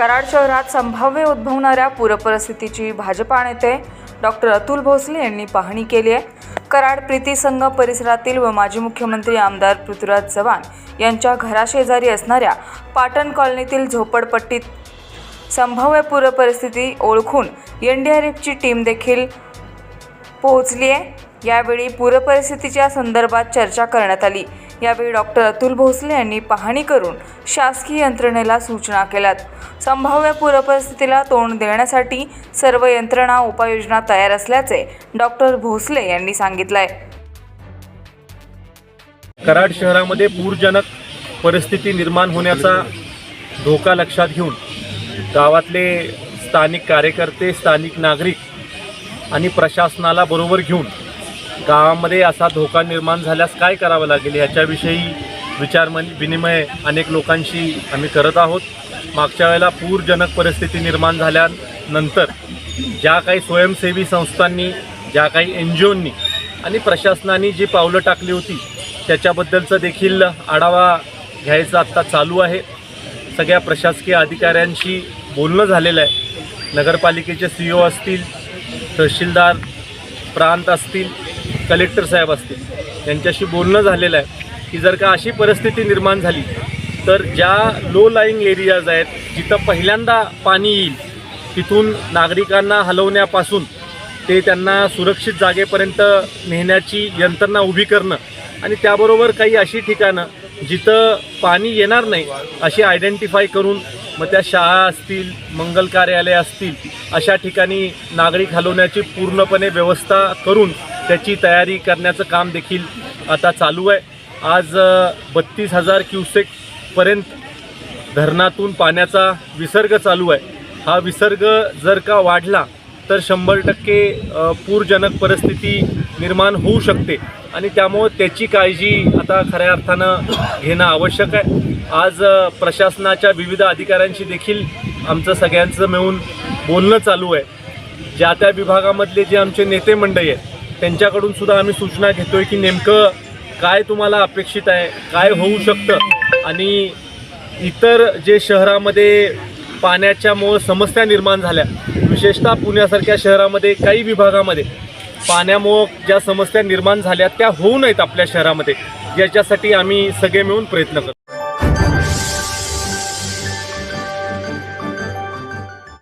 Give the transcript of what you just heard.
कराड शहरात संभाव्य उद्भवणाऱ्या पूरपरिस्थितीची भाजपा नेते डॉक्टर अतुल भोसले यांनी पाहणी केली आहे. कराड प्रीती संघ परिसरातील व माजी मुख्यमंत्री आमदार पृथ्वीराज चव्हाण यांच्या घराशेजारी असणाऱ्या पाटण कॉलनीतील झोपडपट्टीत संभाव्य पूरपरिस्थिती ओळखून एन डी आर एफची टीम देखील पोहोचली आहे. यावेळी पूरपरिस्थितीच्या संदर्भात चर्चा करण्यात आली. यावेळी डॉक्टर अतुल भोसले यांनी पाहणी करून शासकीय यंत्रणेला सूचना केल्यात. संभाव्य पूरपरिस्थितीला तोंड देण्यासाठी सर्व यंत्रणा उपाययोजना तयार असल्याचे डॉक्टर भोसले यांनी सांगितलं आहे कराड शहरामध्ये पूरजनक परिस्थिती निर्माण होण्याचा धोका लक्षात घेऊन गावातले स्थानिक कार्यकर्ते स्थानिक नागरिक आणि प्रशासनाला बरोबर घेऊन गावामध्ये असा धोका निर्माण झाल्यास काय करावं लागेल याच्याविषयी विचारमन विनिमय अनेक लोकांशी आम्ही करत आहोत. मागच्या वेळेला पूरजनक परिस्थिती निर्माण झाल्यानंतर ज्या काही स्वयंसेवी संस्थांनी ज्या काही एन जी ओंनी आणि प्रशासनाने जी पावलं टाकली होती त्याच्याबद्दलचं देखील आढावा घ्यायचा आत्ता चालू आहे. सगळ्या प्रशासकीय अधिकाऱ्यांशी बोलणं झालेलं आहे. नगरपालिकेचे सी ओ असतील तहसीलदार प्रांत असतील कलेक्टर साहेब असतील यांच्याशी बोलणं झालेलं आहे की जर का अशी परिस्थिती निर्माण झाली तर ज्या लो लाईंग एरियाज आहेत जिथं पहिल्यांदा पाणी येईल तिथून नागरिकांना हलवण्यापासून ते त्यांना सुरक्षित जागेपर्यंत नेण्याची यंत्रणा उभी करणं आणि त्याबरोबर काही अशी ठिकाणं जिथं पाणी येणार नाही अशी आयडेंटिफाय करून मग त्या शाळा असतील मंगल कार्यालय असतील अशा ठिकाणी नागरिक हलवण्याची पूर्णपणे व्यवस्था करून त्याची तयारी करण्याचं काम देखील आता चालू आहे. आज बत्तीस हजार क्युसेकपर्यंत धरणातून पाण्याचा विसर्ग चालू आहे. हा विसर्ग जर का वाढला तर शंभर टक्के पूरजनक परिस्थिती निर्माण होऊ शकते आणि त्यामुळं त्याची काळजी आता खऱ्या अर्थानं घेणं आवश्यक आहे. आज प्रशासनाच्या विविध अधिकाऱ्यांशी देखील आमचं सगळ्यांचं मिळून बोलणं चालू आहे. ज्या त्या विभागामधले जे आमचे नेते मंडळी आहेत त्यांच्याकडून सुद्धा आम्ही सूचना घेतोय की नेमकं काय तुम्हाला अपेक्षित आहे काय होऊ शकतं? आणि इतर जे शहरामध्ये पाण्याच्यामुळं समस्या निर्माण झाल्या विशेषतः पुण्यासारख्या शहरामध्ये काही विभागामध्ये पाण्यामुळं ज्या समस्या निर्माण झाल्या त्या होऊ नयेत आपल्या शहरामध्ये. याच्यासाठी आम्ही सगळे मिळून प्रयत्न करतो.